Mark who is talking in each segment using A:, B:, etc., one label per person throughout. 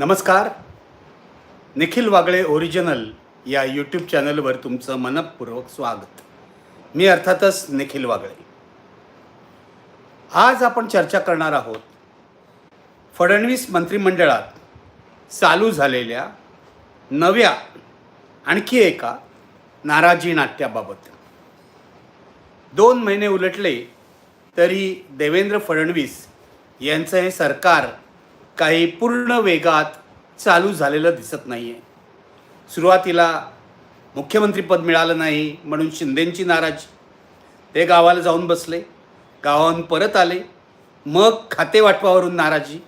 A: नमस्कार. निखिल वागळे ओरिजिनल या यूट्यूब चॅनलवर तुमचं मनपूर्वक स्वागत. मी अर्थातच निखिल वागळे. आज आपण चर्चा करणार आहोत फडणवीस मंत्रिमंडळात चालू झालेल्या नव्या आणखी एका नाराजी नाट्याबाबत. दोन महिने उलटले तरी देवेंद्र फडणवीस यांचं हे सरकार काही पूर्ण वेगात चालू झालेलं दिसत नाही आहे सुरुवातीला मुख्यमंत्रीपद मिळालं नाही म्हणून शिंदेंची नाराजी. ते गावाला जाऊन बसले. गावाहून परत आले. मग खातेवाटपावरून नाराजी.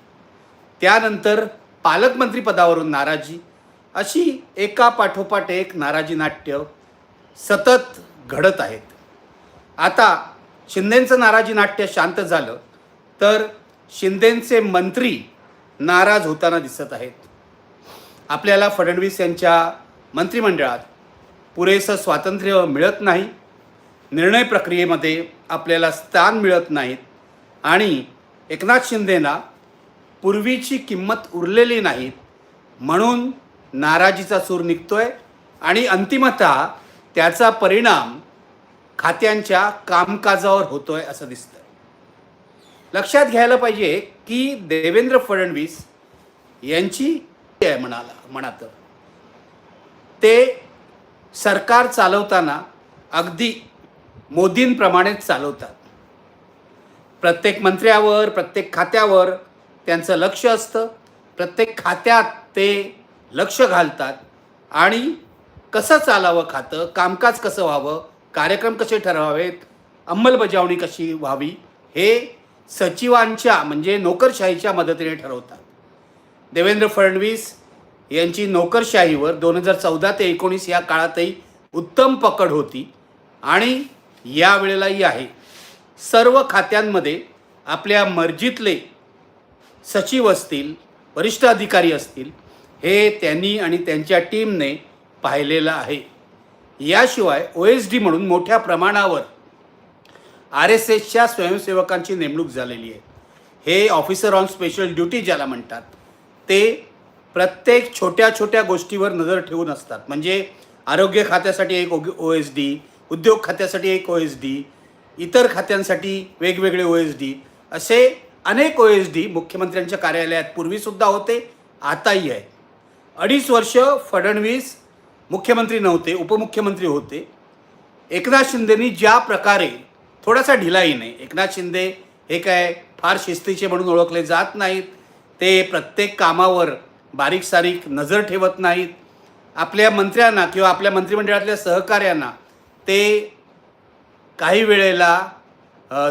A: त्यानंतर पालकमंत्रीपदावरून नाराजी. अशी एका पाठोपाठ एक नाराजी नाट्य सतत घडत आहेत. आता शिंदेंचं नाराजी नाट्य शांत झालं तर शिंदेंचे मंत्री नाराज होताना दिसत आहेत. आपल्याला फडणवीस यांच्या मंत्रिमंडळात पुरेसं स्वातंत्र्य मिळत नाही निर्णय प्रक्रियेमध्ये आपल्याला स्थान मिळत नाहीत आणि एकनाथ शिंदेना पूर्वीची किंमत उरलेली नाहीत म्हणून नाराजीचा सूर निघतोय आणि अंतिमतः त्याचा परिणाम खात्यांच्या कामकाजावर होतोय असं दिसतं लक्षात घ्यायला पाहिजे की देवेंद्र फडणवीस यांची आहे म्हणाला म्हणात ते सरकार चालवताना अगदी मोदींप्रमाणेच चालवतात. प्रत्येक मंत्र्यावर प्रत्येक खात्यावर त्यांचं लक्ष असतं. प्रत्येक खात्यात ते लक्ष घालतात. आणि कसं चालावं खातं कामकाज कसं व्हावं कार्यक्रम कसे ठरवावेत अंमलबजावणी कशी व्हावी हे सचिवांच्या म्हणजे नोकरशाहीच्या मदतीने ठरवतात. देवेंद्र फडणवीस यांची नोकरशाहीवर दोन हजार चौदा ते एकोणीस या काळातही उत्तम पकड होती आणि या वेळेलाही आहे. सर्व खात्यांमध्ये आपल्या मर्जीतले सचिव असतील वरिष्ठ अधिकारी असतील हे त्यांनी आणि त्यांच्या टीमने पाहिलेलं आहे. याशिवाय ओ एस डी म्हणून मोठ्या प्रमाणावर आर एस एसच्या स्वयंसेवकांची नेमणूक झालेली आहे. हे ऑफिसर ऑन स्पेशल ड्युटी ज्याला म्हणतात ते प्रत्येक छोट्या छोट्या गोष्टीवर नजर ठेवून असतात. म्हणजे आरोग्य खात्यासाठी एक ओ एस डी उद्योग खात्यासाठी एक ओ एस डी इतर खात्यांसाठी वेगवेगळे ओ एस डी असे अनेक ओ एस डी मुख्यमंत्र्यांच्या कार्यालयात पूर्वीसुद्धा होते आताही आहे. अडीच वर्ष फडणवीस मुख्यमंत्री नव्हते उपमुख्यमंत्री होते. एकनाथ शिंदेनी ज्या प्रकारे थोडासा ढिलाईने एकनाथ शिंदे हे काय फार शिस्तीचे म्हणून ओळखले जात नाहीत. ते प्रत्येक कामावर बारीक सारीक नजर ठेवत नाहीत. आपल्या मंत्र्यांना किंवा आपल्या मंत्रिमंडळातल्या सहकार्यांना ते काही वेळेला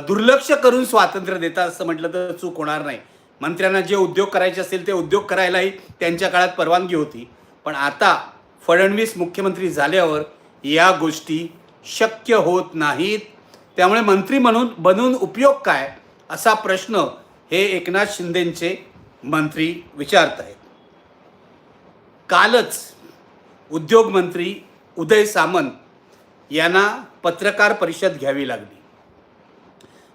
A: दुर्लक्ष करून स्वातंत्र्य देतात असं म्हटलं तर चूक होणार नाही. मंत्र्यांना जे उद्योग करायचे असतील ते उद्योग करायलाही त्यांच्या काळात परवानगी होती. पण आता फडणवीस मुख्यमंत्री झाल्यावर या गोष्टी शक्य होत नाहीत. त्यामुळे मंत्री म्हणून बनून उपयोग काय असा प्रश्न हे एकनाथ शिंदेंचे मंत्री विचारत आहेत. कालच उद्योगमंत्री उदय सामंत यांना पत्रकार परिषद घ्यावी लागली.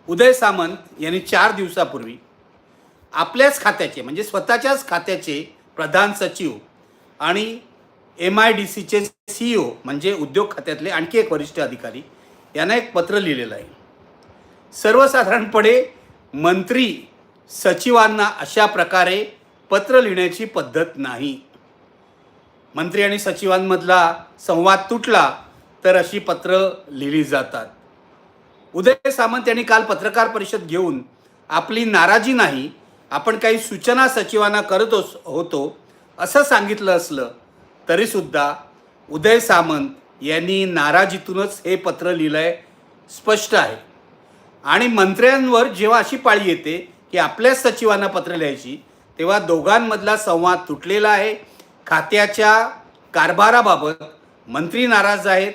A: उदय सामंत यांनी चार दिवसापूर्वी आपल्याच खात्याचे म्हणजे स्वतःच्याच खात्याचे प्रधान सचिव आणि एम आय डी सीचे सीईओ म्हणजे उद्योग खात्यातले आणखी एक वरिष्ठ अधिकारी यांना एक पत्र लिहिलेलं आहे. सर्वसाधारणपणे मंत्री सचिवांना अशा प्रकारे पत्र लिहिण्याची पद्धत नाही. मंत्री आणि सचिवांमधला संवाद तुटला तर अशी पत्र लिहिली जातात. उदय सामंत यांनी काल पत्रकार परिषद घेऊन आपली नाराजी नाही आपण काही सूचना सचिवांना करत होतो असं सांगितलं असलं तरीसुद्धा उदय सामंत यांनी नाराजीतूनच हे पत्र लिहिलं आहे स्पष्ट आहे. आणि मंत्र्यांवर जेव्हा अशी पाळी येते की आपल्याच सचिवांना पत्र लिहायची तेव्हा दोघांमधला संवाद तुटलेला आहे. खात्याच्या कारभाराबाबत मंत्री नाराज आहेत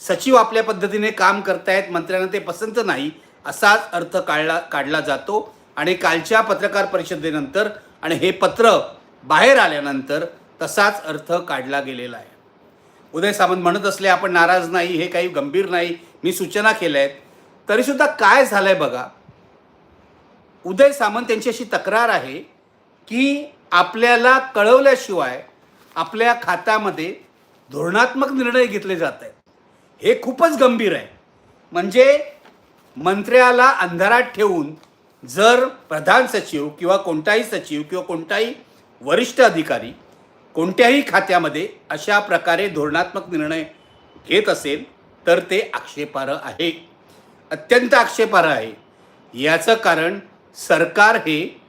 A: सचिव आपल्या पद्धतीने काम करतायत मंत्र्यांना ते पसंत नाही असाच अर्थ काढला काढला जातो. आणि कालच्या पत्रकार परिषदेनंतर आणि हे पत्र बाहेर आल्यानंतर तसाच अर्थ काढला गेलेला आहे. उदय सामंत म्हणत असले आपण नाराज नाही हे काही गंभीर नाही मी सूचना केल्या आहेत तरीसुद्धा काय झालं आहे बघा? उदय सामंत यांची अशी तक्रार आहे की आपल्याला कळवल्याशिवाय आपल्या खात्यामध्ये धोरणात्मक निर्णय घेतले जात आहेत. हे खूपच गंभीर आहे. म्हणजे मंत्र्याला अंधारात ठेवून जर प्रधान सचिव किंवा कोणताही सचिव किंवा कोणताही वरिष्ठ अधिकारी कोणत्याही खात्यामध्ये अशा प्रकारे धोरणात्मक निर्णय घेत असेल तर ते आक्षेपार्ह आहे. अत्यंत आक्षेपार्ह आहे. याचं कारण सरकार हे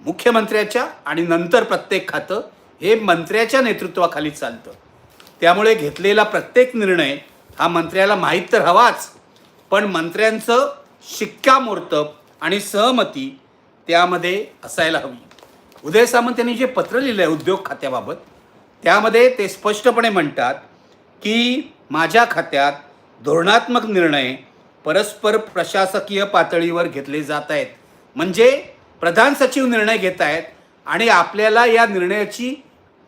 A: मुख्यमंत्र्याच्या आणि नंतर प्रत्येक खातं हे मंत्र्याच्या नेतृत्वाखाली चालतं. त्यामुळे घेतलेला प्रत्येक निर्णय हा मंत्र्याला माहीत तर हवाच पण मंत्र्यांचं शिक्कामोर्तब आणि सहमती त्यामध्ये असायला हवी. उदय सामंत यांनी जे पत्र लिहिलं आहे उद्योग खात्याबाबत त्यामध्ये ते स्पष्टपणे म्हणतात की माझ्या खात्यात धोरणात्मक निर्णय परस्पर प्रशासकीय पातळीवर घेतले जात आहेत. म्हणजे प्रधान सचिव निर्णय घेत आहेत आणि आपल्याला या निर्णयाची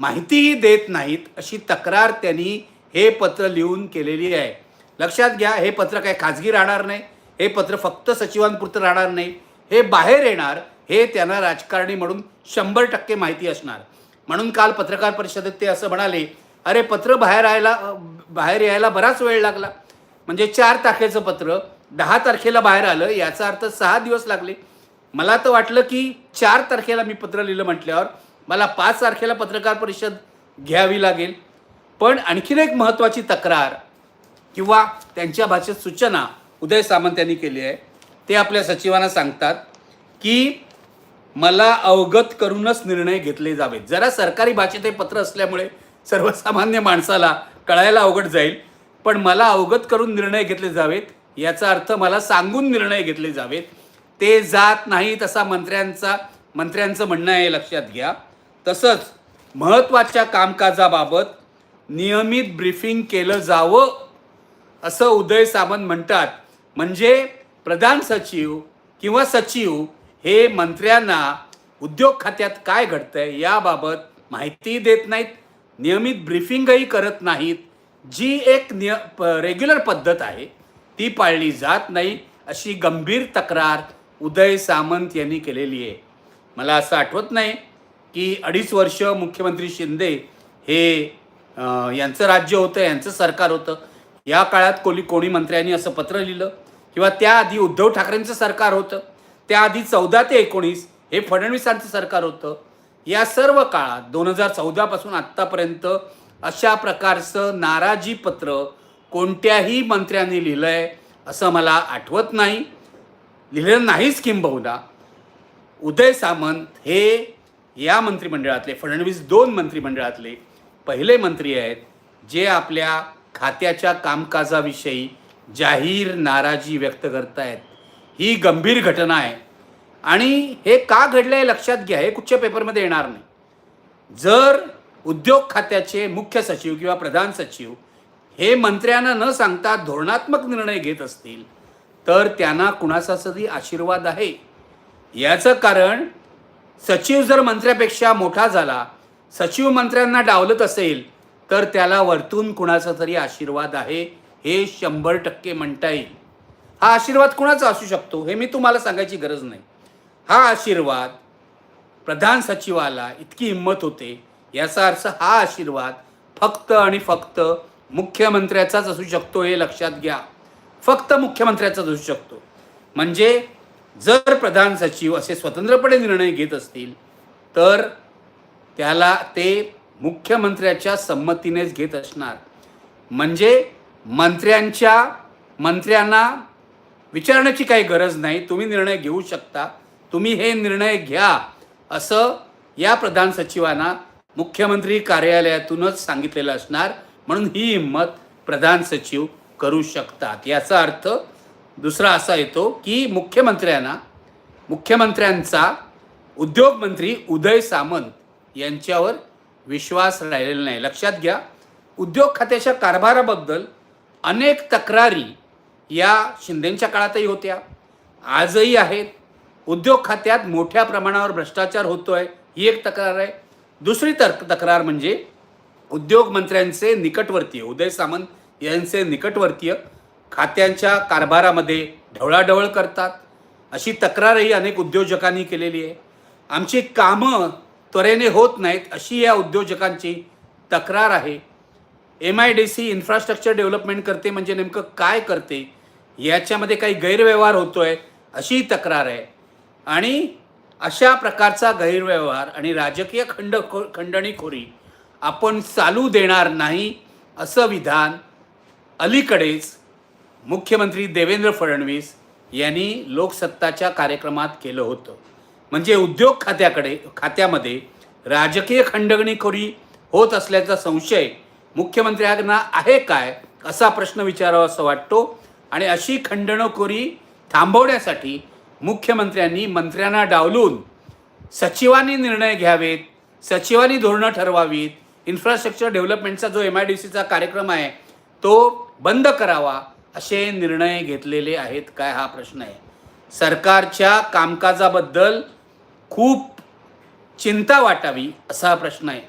A: माहितीही देत नाहीत अशी तक्रार त्यांनी हे पत्र लिहून केलेली आहे. लक्षात घ्या हे पत्र काय खाजगी राहणार नाही हे पत्र फक्त सचिवांपुरतं राहणार नाही हे बाहेर येणार हे त्यांना राजकारणी म्हणून शंभर टक्के माहिती असणार. म्हणून काल पत्रकार परिषदेत ते असं म्हणाले अरे पत्र बाहेर यायला बाहेर यायला बराच वेळ लागला. म्हणजे चार तारखेचं पत्र दहा तारखेला बाहेर आलं याचा अर्थ सहा दिवस लागले. मला तर वाटलं की चार तारखेला मी पत्र लिहिलं म्हटल्यावर मला पाच तारखेला पत्रकार परिषद घ्यावी लागेल. पण आणखीन एक महत्त्वाची तक्रार किंवा त्यांच्या भाषेत सूचना उदय सामंत यांनी केली आहे ते आपल्या सचिवांना सांगतात की मला अवगत करूनच निर्णय घेतले जावेत. जरा सरकारी भाषेत हे पत्र असल्यामुळे सर्वसामान्य माणसाला कळायला अवघड जाईल. पण मला अवगत करून निर्णय घेतले जावेत याचा अर्थ मला सांगून निर्णय घेतले जावेत. ते जात नाहीत असा मंत्र्यांचा मंत्र्यांचं म्हणणं आहे लक्षात घ्या. तसंच महत्त्वाच्या कामकाजाबाबत नियमित ब्रीफिंग केलं जावं असं उदय सामंत म्हणतात. म्हणजे प्रधान सचिव किंवा सचिव हे मंत्र्यांना उद्योग खात्यात काय घडतंय याबाबत माहिती देत नाहीत नियमित ब्रीफिंगही करत नाहीत. जी एक निय रेग्युलर पद्धत आहे ती पाळली जात नाही अशी गंभीर तक्रार उदय सामंत यांनी केलेली आहे. मला असं आठवत नाही की अडीच वर्ष मुख्यमंत्री शिंदे हे यांचं राज्य होतं यांचं सरकार होतं. या काळात कोणी कोणी मंत्र्यांनी असं पत्र लिहिलं किंवा त्याआधी उद्धव ठाकरेंचं सरकार होतं. त्याआधी चौदा ते एकोणीस हे फडणवीसांचं सरकार होतं. या सर्व काळात दोन हजार चौदापासून आत्तापर्यंत अशा प्रकारचं नाराजी पत्र कोणत्याही मंत्र्यांनी लिहिलं आहे असं मला आठवत नाही. लिहिलेलं नाहीच किंबहुना उदय सामंत हे या मंत्रिमंडळातले फडणवीस दोन मंत्रिमंडळातले पहिले मंत्री आहेत जे आपल्या खात्याच्या कामकाजाविषयी जाहीर नाराजी व्यक्त करतायत. ही गंभीर घटना आहे. आणि हे का घडलं आहे लक्षात घ्या हे कुठच्या पेपरमध्ये येणार नाही. जर उद्योग खात्याचे मुख्य सचिव किंवा प्रधान सचिव हे मंत्र्यांना न सांगता धोरणात्मक निर्णय घेत असतील तर त्यांना कुणाचा तरी आशीर्वाद आहे. याचं कारण सचिव जर मंत्र्यापेक्षा मोठा झाला सचिव मंत्र्यांना डावलत असेल तर त्याला वरतून कुणाचा तरी आशीर्वाद आहे हे शंभर टक्के म्हणता येईल. हा आशीर्वाद कुणाचा असू शकतो हे मी तुम्हाला सांगायची गरज नाही. हा आशीर्वाद प्रधान सचिवाला इतकी हिंमत होते याचा अर्थ हा आशीर्वाद फक्त आणि फक्त मुख्यमंत्र्याचाच असू शकतो हे लक्षात घ्या. फक्त मुख्यमंत्र्याचाच असू शकतो. म्हणजे जर प्रधान सचिव असे स्वतंत्रपणे निर्णय घेत असतील तर त्याला ते मुख्यमंत्र्याच्या संमतीनेच घेत असणार. म्हणजे मंत्र्यांच्या मंत्र्यांना विचारण्याची काही गरज नाही. तुम्ही निर्णय घेऊ शकता. तुम्ही हे निर्णय घ्या असं या प्रधान सचिवांना मुख्यमंत्री कार्यालयातूनच सांगितलेलं असणार. म्हणून ही हिंमत प्रधान सचिव करू शकतात. याचा अर्थ दुसरा असा येतो की मुख्यमंत्र्यांना मुख्यमंत्र्यांचा उद्योगमंत्री उदय सामंत यांच्यावर विश्वास राहिलेला नाही. लक्षात घ्या उद्योग खात्याच्या कारभाराबद्दल अनेक तक्रारी या शिंदेच्या काळातही होत्या. आजही आहेत. उद्योग खात्यात मोठ्या प्रमाणावर भ्रष्टाचार होतोय ही एक तक्रार आहे. दुसरी तर तक्रार म्हणजे उद्योग मंत्र्यांचे निकटवर्तीय उदय सामंत यांचे निकटवर्तीय खात्यांच्या कारभारामध्ये ढवळाढवळ करतात. अशी तक्रारही अनेक उद्योजकांनी केलेली आहे. आमची कामं त्वरेने होत नाहीत अशी या उद्योजकांची तक्रार आहे. M I D C infrastructure development करते म्हणजे नेमकं काय करते? याच्यामध्ये काही गैरव्यवहार होतोय अशी तक्रार आहे. आणि अशा प्रकारचा गैरव्यवहार आणि राजकीय खंड खंडणीखोरी आपण चालू देणार नाही असं विधान अलीकडेच मुख्यमंत्री देवेंद्र फडणवीस यांनी लोकसत्ताच्या कार्यक्रमात केलं होतं. म्हणजे उद्योग खात्याकडे खात्यामध्ये राजकीय खंडणीखोरी होत असल्याचा संशय मुख्यमंत्र्यांना आहे काय असा प्रश्न विचारावा असं वाटतो. आणि अशी खंडणखोरी थांबवण्यासाठी मुख्यमंत्र्यांनी मंत्र्यांना डावलून सचिवांनी निर्णय घ्यावेत सचिवांनी धोरणं ठरवावीत इन्फ्रास्ट्रक्चर डेव्हलपमेंटचा जो एम आय डी सीचा कार्यक्रम आहे तो बंद करावा असे निर्णय घेतलेले आहेत काय हा प्रश्न आहे. सरकारच्या कामकाजाबद्दल खूप चिंता वाटावी असा प्रश्न आहे.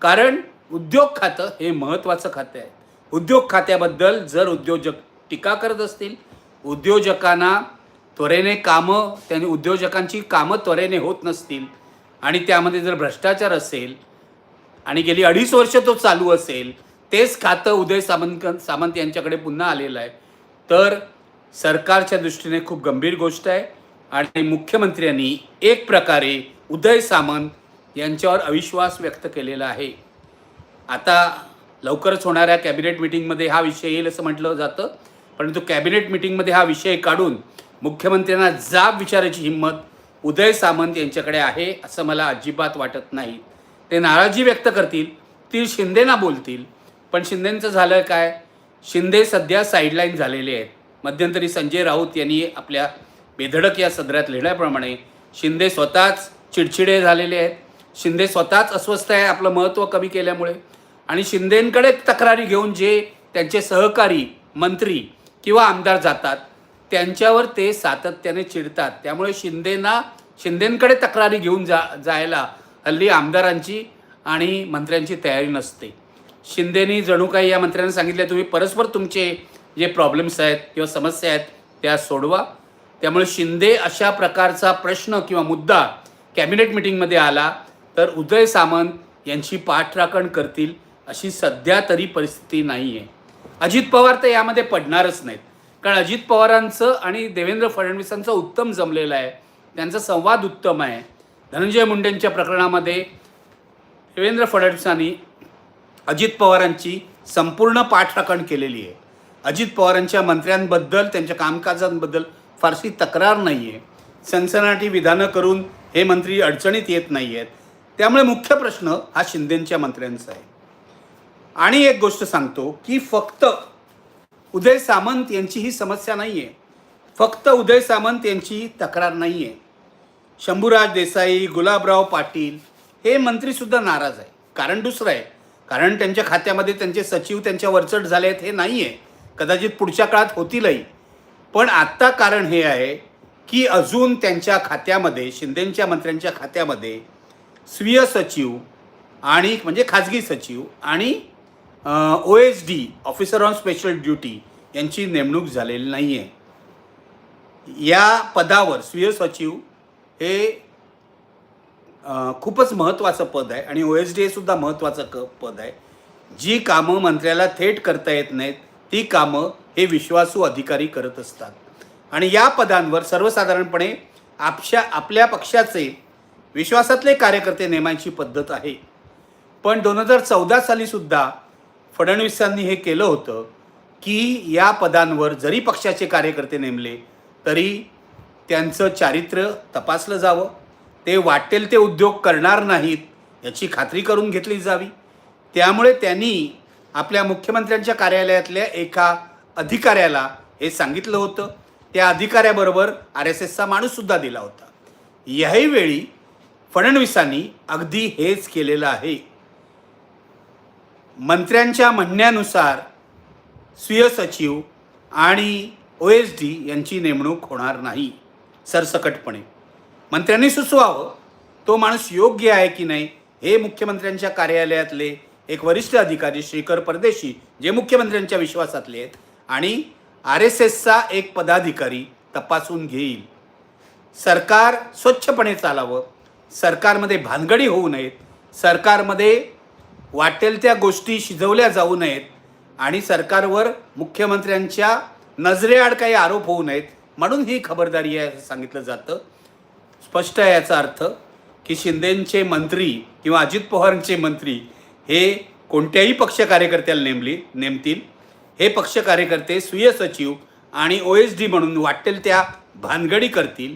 A: कारण उद्योग खातं हे महत्त्वाचं खातं आहे. उद्योग खात्याबद्दल जर उद्योजक टीका करत असतील. उद्योजकांना त्वरेने कामं त्यांनी उद्योजकांची कामं त्वरेने होत नसतील. आणि त्यामध्ये जर भ्रष्टाचार असेल आणि गेली अडीच वर्ष तो चालू असेल तेच खातं उदय सामंत सामंत यांच्याकडे पुन्हा आलेलं आहे. तर सरकारच्या दृष्टीने खूप गंभीर गोष्ट आहे. आणि मुख्यमंत्र्यांनी एक प्रकारे उदय सामंत यांच्यावर अविश्वास व्यक्त केलेला आहे. आता लवकरच होणाऱ्या कॅबिनेट मिटिंगमध्ये हा विषय येईल असं म्हटलं जातं. परंतु कॅबिनेट मिटिंगमध्ये हा विषय काढून मुख्यमंत्र्यांना जाब विचारायची हिंमत उदय सामंत यांच्याकडे आहे असं मला अजिबात वाटत नाही. ते नाराजी व्यक्त करतील ती शिंदेना बोलतील. पण शिंदेंचं झालं काय? शिंदे सध्या साईडलाईन झालेले आहेत. मध्यंतरी संजय राऊत यांनी आपल्या बेधडक या सदरात लिहिल्याप्रमाणे शिंदे स्वतःच चिडचिडे झालेले आहेत. शिंदे स्वतःच अस्वस्थ आहे आपलं महत्त्व कमी केल्यामुळे. आणि शिंदेंकडे तक्रारी घेऊन जे त्यांचे सहकारी मंत्री किंवा आमदार जातात त्यांच्यावर ते सातत्याने चिडतात. त्यामुळे शिंदेना शिंदेंकडे तक्रारी घेऊन जा जायला हल्ली आमदारांची आणि मंत्र्यांची तयारी नसते. शिंदेनी जणू काही या मंत्र्यांना सांगितले तुम्ही परस्पर तुमचे जे प्रॉब्लेम्स आहेत किंवा समस्या आहेत त्या सोडवा. त्यामुळे शिंदे अशा प्रकारचा प्रश्न किंवा मुद्दा कॅबिनेट मिटिंगमध्ये आला तर उदय सामंत यांची पाठराखण करतील अशी सध्या तरी परिस्थिती नाही आहे अजित पवार तर यामध्ये पडणारच नाहीत. कारण अजित पवारांचं आणि देवेंद्र फडणवीसांचं उत्तम जमलेलं आहे. त्यांचा संवाद उत्तम आहे. धनंजय मुंडेंच्या प्रकरणामध्ये देवेंद्र फडणवीसांनी अजित पवारांची संपूर्ण पाठराखण केलेली आहे. अजित पवारांच्या मंत्र्यांबद्दल त्यांच्या कामकाजांबद्दल फारशी तक्रार नाही आहे सनसनाटी विधानं करून हे मंत्री अडचणीत येत नाही आहेत त्यामुळे मुख्य प्रश्न हा शिंदेंच्या मंत्र्यांचा आहे. आणि एक गोष्ट सांगतो की फक्त उदय सामंत यांची ही समस्या नाही आहे फक्त उदय सामंत यांची तक्रार नाही आहे शंभूराज देसाई गुलाबराव पाटील हे मंत्रीसुद्धा नाराज आहे कारण दुसरं आहे. कारण त्यांच्या खात्यामध्ये त्यांचे सचिव त्यांच्या वरचढ झाले आहेत हे नाही आहे कदाचित पुढच्या काळात होतीलही. पण आत्ता कारण हे आहे की अजून त्यांच्या खात्यामध्ये शिंदेंच्या मंत्र्यांच्या खात्यामध्ये स्वीय सचिव आणि म्हणजे खाजगी सचिव आणि O S D officer on special duty यांची नेमणूक झालेली नाही आहे या पदावर स्वीय सचिव हे खूपच महत्त्वाचं पद आहे आणि ओ एस डी सुद्धा महत्त्वाचं क पद आहे. जी कामं मंत्र्याला थेट करता येत नाहीत ती कामं हे विश्वासू अधिकारी करत असतात. आणि या पदांवर सर्वसाधारणपणे आपशा आपल्या पक्षाचे विश्वासातले कार्यकर्ते नेमायची पद्धत आहे. पण दोन हजार चौदा सालीसुद्धा फडणवीसांनी हे केलं होतं की या पदांवर जरी पक्षाचे कार्यकर्ते नेमले तरी त्यांचं चारित्र्य तपासलं जावं. ते वाटेल ते उद्योग करणार नाहीत याची खात्री करून घेतली जावी. त्यामुळे त्यांनी आपल्या मुख्यमंत्र्यांच्या कार्यालयातल्या एका अधिकाऱ्याला हे सांगितलं होतं. त्या अधिकाऱ्याबरोबर आर एस एसचा माणूससुद्धा दिला होता. याही वेळी फडणवीसांनी अगदी हेच केलेलं आहे. मंत्र्यांच्या म्हणण्यानुसार स्वीय सचिव आणि ओ एस डी यांची नेमणूक होणार नाही सरसकटपणे. मंत्र्यांनी सुचवावं तो माणूस योग्य आहे की नाही हे मुख्यमंत्र्यांच्या कार्यालयातले एक वरिष्ठ अधिकारी श्रीकर परदेशी जे मुख्यमंत्र्यांच्या विश्वासातले आहेत आणि आर एस एसचा एक पदाधिकारी तपासून घेईल. सरकार स्वच्छपणे चालावं सरकारमध्ये भानगडी होऊ नयेत सरकारमध्ये वाटेल त्या गोष्टी शिजवल्या जाऊ नयेत आणि सरकारवर मुख्यमंत्र्यांच्या नजरेआड काही आरोप होऊ नयेत म्हणून ही खबरदारी आहे असं सांगितलं जातं. स्पष्ट आहे याचा अर्थ की शिंदेंचे मंत्री किंवा अजित पवारांचे मंत्री हे कोणत्याही पक्ष कार्यकर्त्याला नेमली नेमतील. हे पक्ष कार्यकर्ते सुय सचिव आणि ओ एस डी म्हणून वाटेल त्या भानगडी करतील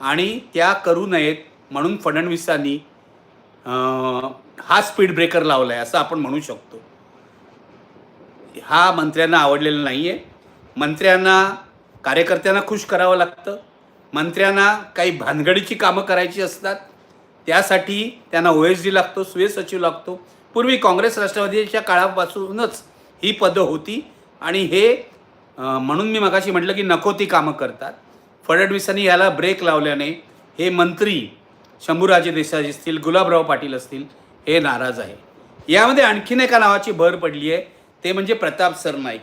A: आणि त्या करू नयेत म्हणून फडणवीसांनी हा स्पीड ब्रेकर लावला आहे असं आपण म्हणू शकतो. हा मंत्र्यांना आवडलेला नाही आहे मंत्र्यांना कार्यकर्त्यांना खुश करावं लागतं. मंत्र्यांना काही भानगडीची कामं करायची असतात. त्यासाठी त्यांना ओ एस डी लागतो सुए सचिव लागतो. पूर्वी काँग्रेस राष्ट्रवादीच्या काळापासूनच ही पदं होती आणि हे म्हणून मी मगाशी म्हटलं की नको ती कामं करतात. फडणवीसांनी याला ब्रेक लावल्याने हे मंत्री शंभूराजे देसाई असतील गुलाबराव पाटील असतील हे नाराज आहे. यामध्ये आणखीन एका नावाची भर पडली आहे ते म्हणजे प्रताप सरनाईक.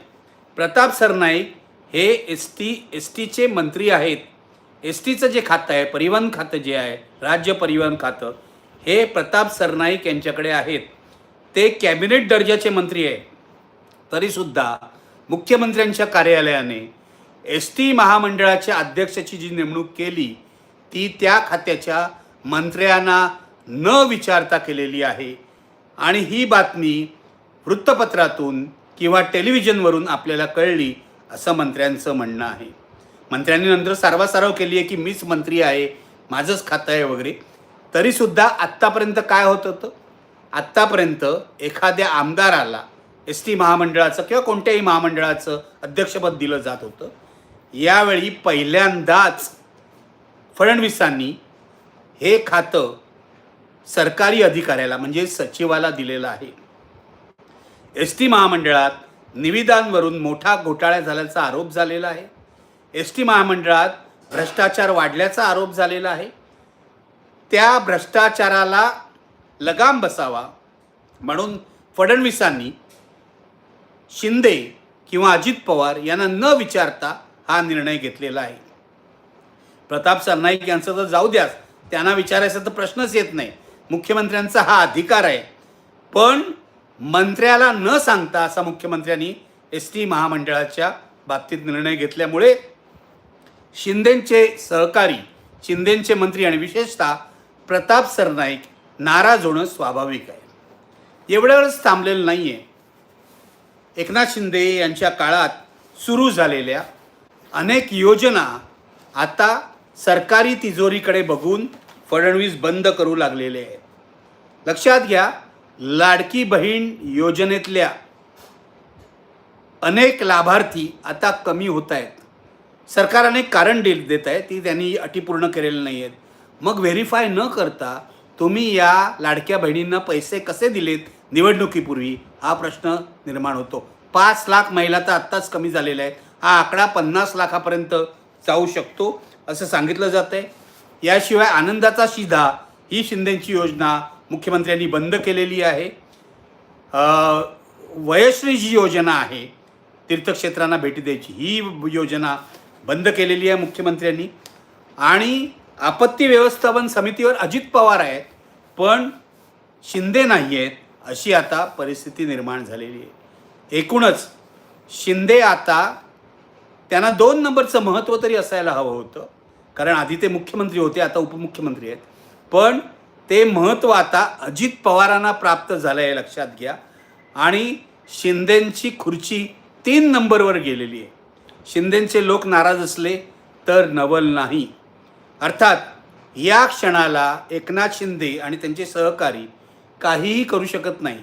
A: प्रताप सरनाईक हे एस टी एस टीचे मंत्री आहेत. एस टीचं जे खातं आहे परिवहन खातं जे आहे राज्य परिवहन खातं हे प्रताप सरनाईक यांच्याकडे आहेत. ते कॅबिनेट दर्जाचे मंत्री आहे. तरीसुद्धा मुख्यमंत्र्यांच्या कार्यालयाने एस टी महामंडळाच्या अध्यक्षाची जी नेमणूक केली ती त्या खात्याच्या मंत्र्यांना न विचारता केलेली आहे. आणि ही बातमी वृत्तपत्रातून किंवा टेलिव्हिजनवरून आपल्याला कळली असं मंत्र्यांचं म्हणणं आहे. मंत्र्यांनी नंतर सारवासारव केली आहे की मीच मंत्री आहे माझंच खातं आहे वगैरे. तरीसुद्धा आत्तापर्यंत काय होत होतं? आत्तापर्यंत एखाद्या आमदाराला एस टी महामंडळाचं किंवा कोणत्याही महामंडळाचं अध्यक्षपद दिलं जात होतं. यावेळी पहिल्यांदाच फडणवीसांनी हे खातं सरकारी अधिकाऱ्याला म्हणजे सचिवाला दिलेलं आहे. एस टी महामंडळात निविदांवरून मोठा घोटाळा झाल्याचा आरोप झालेला आहे. एस टी महामंडळात भ्रष्टाचार वाढल्याचा आरोप झालेला आहे. त्या भ्रष्टाचाराला लगाम बसावा म्हणून फडणवीसांनी शिंदे किंवा अजित पवार यांना न विचारता हा निर्णय घेतलेला आहे. प्रताप सरनाईक यांचं तर जाऊ द्याच त्यांना विचारायचा तर प्रश्नच येत नाही. मुख्यमंत्र्यांचा हा अधिकार आहे. पण मंत्र्याला न सांगता असा मुख्यमंत्र्यांनी एस टी महामंडळाच्या बाबतीत निर्णय घेतल्यामुळे शिंदेंचे सहकारी शिंदेंचे मंत्री आणि विशेषतः प्रताप सरनाईक नाराज होणं स्वाभाविक आहे. एवढ्यावरच थांबलेलं नाही आहे एकनाथ शिंदे यांच्या काळात सुरू झालेल्या अनेक योजना आता सरकारी तिजोरीकडे बघून फडणवीस बंद करू लागलेले आहेत. लक्षात घ्या लाडकी बहीण योजनेतल्या अनेक लाभार्थी आता कमी होत आहेत. सरकार अनेक कारण दे देत आहे ती त्यांनी अटी पूर्ण केलेल्या नाही आहेत. मग व्हेरीफाय न करता तुम्ही या लाडक्या बहिणींना पैसे कसे दिलेत निवडणुकीपूर्वी? हा प्रश्न निर्माण होतो. पाच लाख महिला तर आत्ताच कमी झालेल्या आहेत. हा आकडा पन्नास लाखापर्यंत जाऊ शकतो असं सांगितलं जातं आहे याशिवाय आनंदाचा शिधा ही शिंदेची योजना मुख्यमंत्र्यांनी बंद केलेली आहे. वयश्री जी योजना आहे तीर्थक्षेत्रांना भेटी द्यायची ही योजना बंद केलेली आहे मुख्यमंत्र्यांनी. आणि आपत्ती व्यवस्थापन समितीवर अजित पवार आहेत पण शिंदे नाही आहेत अशी आता परिस्थिती निर्माण झालेली आहे. एकूणच शिंदे आता त्यांना दोन नंबरचं महत्त्व तरी असायला हवं होतं. कारण आधी ते मुख्यमंत्री होते आता उपमुख्यमंत्री आहेत. पण ते महत्त्व आता अजित पवारांना प्राप्त झालं आहे लक्षात घ्या. आणि शिंदेंची खुर्ची तीन नंबरवर गेलेली आहे. शिंदेंचे लोक नाराज असले तर नवल नाही. अर्थात या क्षणाला एकनाथ शिंदे आणि त्यांचे सहकारी काहीही करू शकत नाही.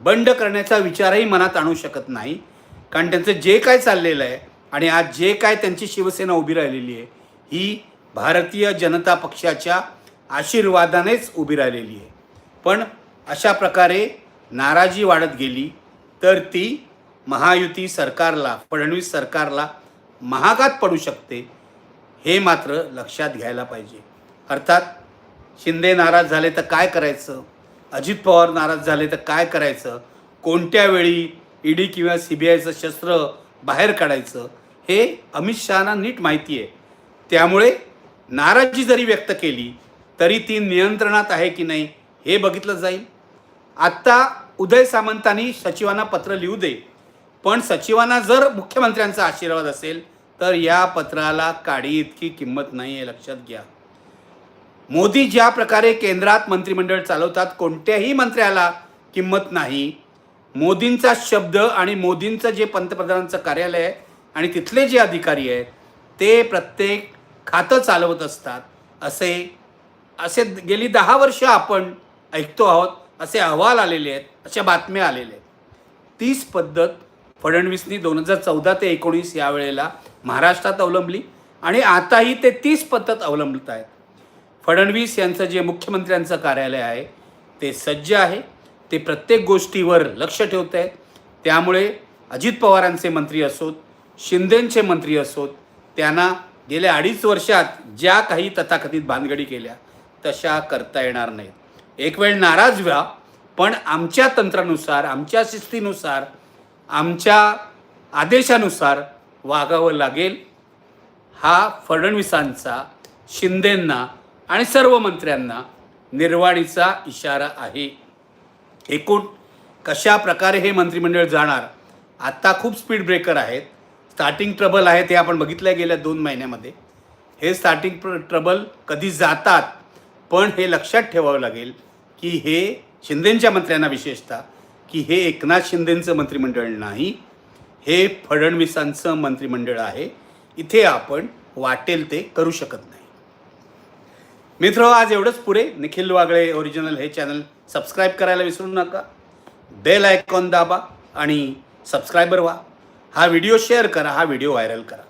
A: बंड करण्याचा विचारही मनात आणू शकत नाही. कारण त्यांचं जे काय चाललेलं आहे आणि आज जे काय त्यांची शिवसेना उभी राहिलेली आहे ही भारतीय जनता पक्षाच्या आशीर्वादानेच उभी राहिलेली आहे. पण अशा प्रकारे नाराजी वाढत गेली तर ती महायुती सरकारला फडणवीस सरकारला महागात पडू शकते हे मात्र लक्षात घ्यायला पाहिजे. अर्थात शिंदे नाराज झाले तर काय करायचं? अजित पवार नाराज झाले तर काय करायचं? कोणत्या वेळी ईडी किंवा सी बी आयचं शस्त्र बाहेर काढायचं? हे अमित शहाना नीट माहिती आहे. त्यामुळे नाराजी जरी व्यक्त केली तरी ती नियंत्रणात आहे की नाही हे बघितलं जाईल. आत्ता उदय सामंतांनी सचिवांना पत्र लिहू दे पण सचिवांना जर मुख्यमंत्र्यांचा आशीर्वाद असेल तर या पत्राला काडी इतकी किंमत नाही आहे लक्षात घ्या. मोदी ज्या प्रकारे केंद्रात मंत्रिमंडळ चालवतात कोणत्याही मंत्र्याला किंमत नाही. मोदींचा शब्द आणि मोदींचं जे पंतप्रधानांचं कार्यालय आहे आणि तिथले जे अधिकारी आहेत ते प्रत्येक खातं चालवत असतात. असे असे गेली दहा वर्ष आपण ऐकतो आहोत असे अहवाल आलेले आहेत अशा बातम्या आलेल्या आहेत. तीच पद्धत फडणवीसनी दोन हजार चौदा ते एकोणीस या वेळेला महाराष्ट्रात अवलंबली आणि आताही ते तीच पद्धत अवलंबत आहेत. फडणवीस यांचं जे मुख्यमंत्र्यांचं कार्यालय आहे ते सज्ज आहे. ते प्रत्येक गोष्टीवर लक्ष ठेवत आहेत. त्यामुळे अजित पवारांचे मंत्री असोत शिंदेंचे मंत्री असोत त्यांना गेल्या अडीच वर्षात ज्या काही तथाकथित भानगडी केल्या तशा करता येणार नाहीत. एक वेळ नाराज व्हा पण आमच्या तंत्रानुसार आमच्या शिस्तीनुसार आमच्या आदेशानुसार वागावं लागेल. हा फडणवीसांचा शिंदेंना आणि सर्व मंत्र्यांना निर्वाणीचा इशारा आहे. एकूण कशा प्रकारे हे मंत्रिमंडळ जाणार आत्ता खूप स्पीड ब्रेकर आहेत. स्टार्टिंग ट्रबल आहेत हे आपण बघितलं गेल्या दोन महिन्यामध्ये. हे स्टार्टिंग प्र ट्रबल कधी जातात पण हे लक्षात ठेवावं लागेल की हे शिंदेंच्या मंत्र्यांना विशेषतः की हे एकनाथ शिंदेंचं मंत्रिमंडळ नाही हे फडणवीसांचं मंत्रिमंडळ आहे. इथे आपण वाटेल ते करू शकत नाही. मित्र आज एवढंच पुरे निखिल वागळे ओरिजिनल हे चॅनल सबस्क्राईब करायला विसरू नका. बेल आयकॉन दाबा आणि सबस्क्रायबर व्हा. हा व्हिडिओ शेअर करा हा व्हिडिओ व्हायरल करा.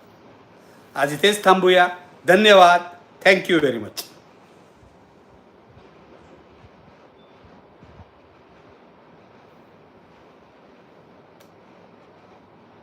A: आज इथेच थांबूया. धन्यवाद. Thank you very much